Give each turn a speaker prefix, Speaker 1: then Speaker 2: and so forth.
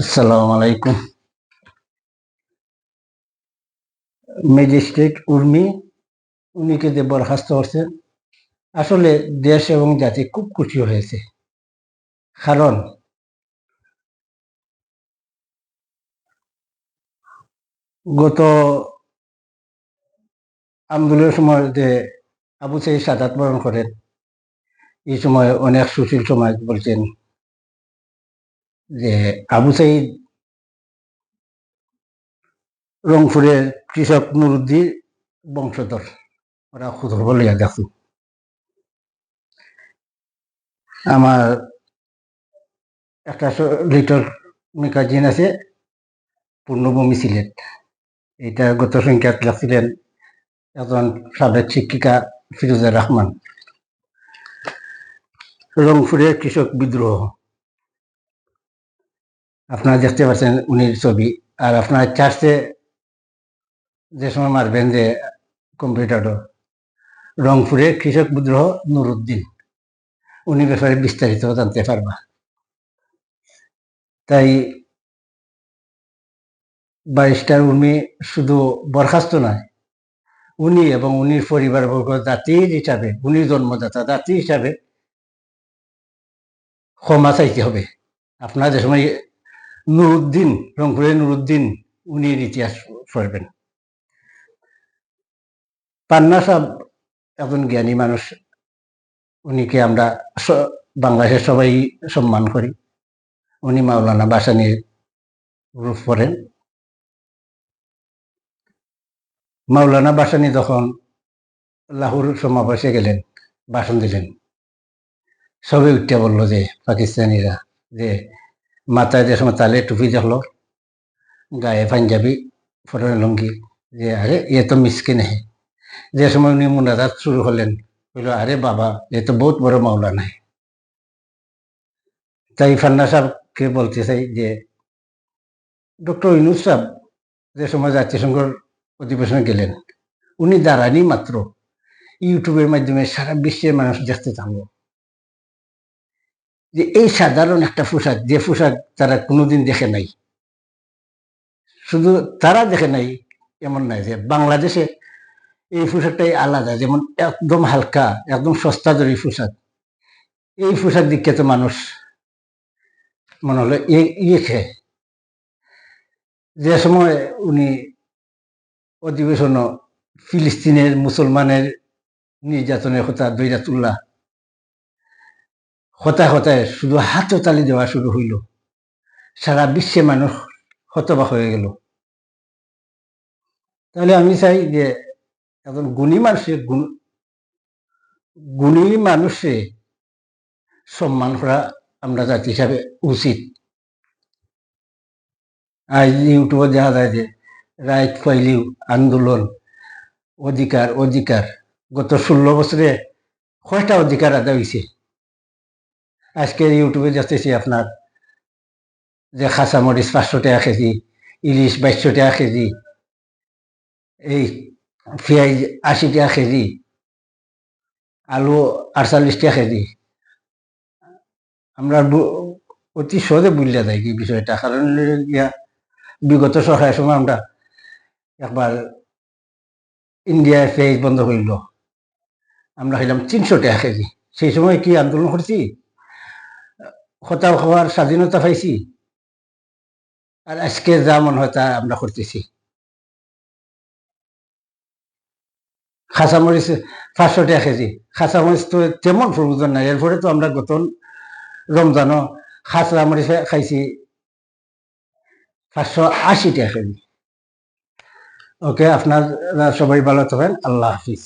Speaker 1: আসসালামু আলাইকুম ম্যাজিস্ট্রেট উর্মি উনিকে যে বরখাস্ত করছেন, আসলে দেশ এবং জাতি খুব খুশি হয়েছে। কারণ, গত আন্দোলনের সময় যে আবু সাইদ সাদাত বরণ করেন এই সময় অনেক সুশীল সমাজ বলছেন যে আবু সাইদ রংপুরের কৃষক নুরুদ্দির বংশধর। ওরা খুদর বলিয়া দেখো। আমার একটা লিটল মেগাজিন আছে, পূর্ণভূমি সিলেট। এটা গত সংখ্যাত লেখছিলেন একজন সাবেক শিক্ষিকা ফিরোজা রহমান। রংপুরের কৃষক বিদ্রোহ। আপনারা দেখতে পাচ্ছেন উনির ছবি। আর আপনার চার্চে যে সময় মারবেন যে কম্পিউটারও রংপুরের কৃষক বিদ্রোহ নুরুদ্দিন। উনি ব্যাপারে বিস্তারিত জানতে পারবা। তাই ব্যারিস্টার উর্মি শুধু বরখাস্ত নয়, উনি এবং উনির পরিবারবর্গ জাতির হিসাবে, উনি জন্মদাতা জাতি হিসাবে ক্ষমা চাইতে হবে। আপনার যে সময় নুরুদ্দিন, রংপুরের নুরুদ্দিন উনির ইতিহাস পড়বেন। পান্না সাহ একজন জ্ঞানী মানুষ। উনিকে আমরা বাংলাদেশের সবাই সম্মান করি। উনি মাওলানা বাসানির রূপ করেন মাওলানা বাসানি যখন লাহোর সমাবেশে গেলেন, ভাষণ দিলেন। সবে উঠতে বলল যে, পাকিস্তানিরা যে মাথায় যে সময় তালে টুপি দেখল গায়ে পাঞ্জাবি ফরন লুঙ্গি, যে আরে এ তো মিসকিন হে। যে সময় উনি মুনাজাত শুরু হলেন, বলল, আরে বাবা, এ তো বহুত বড় মাওলানা নাই তাই ফান্না সাহেবকে বলতে চাই যে, ডক্টর ইনুস সাহেব যে সময় জাতিসংঘর অধিবেশনে গেলেন, উনি দাঁড়ানি মাত্র। ইউটিউবের মাধ্যমে সারা বিশ্বের মানুষ দেখতে থাকল যে এই সাধারণ একটা পোশাক, যে পোশাক তারা কোনোদিন দেখে নাই। শুধু তারা দেখে নাই, এমন নাই যে বাংলাদেশে এই পোশাকটাই আলাদা, যেমন একদম হালকা, একদম সস্তা দরি পোশাক। এই পোশাক দিকে তো মানুষ মনে হলো ইয়ে খেয়ে। যে সময় উনি অধিবেশন ফিলিস্তিনের মুসলমানের নির্যাতনের কথা দৈরাতুল্লাহ হতায় হতায় শুধু হাততালি দেওয়া শুরু হইল। সারা বিশ্বে মানুষ হতবা হয়ে গেল। তাহলে আমি চাই যে, একজন গুণী মানুষের গুণ, গুণী মানুষে সম্মান করা আমরা জাতি হিসাবে উচিত। আজ ইউটিউবে দেখা যায় যে, রাইট ফাইলিউ আন্দোলন অধিকার অধিকার, গত ষোলো বছরে কয়টা অধিকার আদায় হয়েছে আজকে ইউটিউবে দেখতেছি আপনার, যে খাসা মরিচ পাঁচশো টাকা কেজি, ইলিশ বাইশশো টাকা কেজি, এই পেঁয়াজ আশি টাকা কেজি, আলু আটচল্লিশ টাকা কেজি। আমরা অতি সহজে বুঝলে যায় কি বিষয়টা, কারণ বিগত সরকারের সময় আমরা একবার ইন্ডিয়ায় পেঁয়াজ বন্ধ করল। আমরা খাইলাম তিনশো টাকা কেজি। সেই সময় কি আন্দোলন করছি? কথা খাওয়ার স্বাধীনতা পাইছি। আর আজকে যা মনে হয় তা আমরা করতেছি। খাঁচামরিচ পাঁচশো টাকা কেজি। খাঁচামরিচ তো তেমন প্রয়োজন নাই। এরপরে তো আমরা গত রমজানও খাঁচা মরিচ খাইছি পাঁচশো আশি টাকা কেজি। ওকে, আপনার সবাই ভালো থাকবেন। আল্লাহ হাফিজ।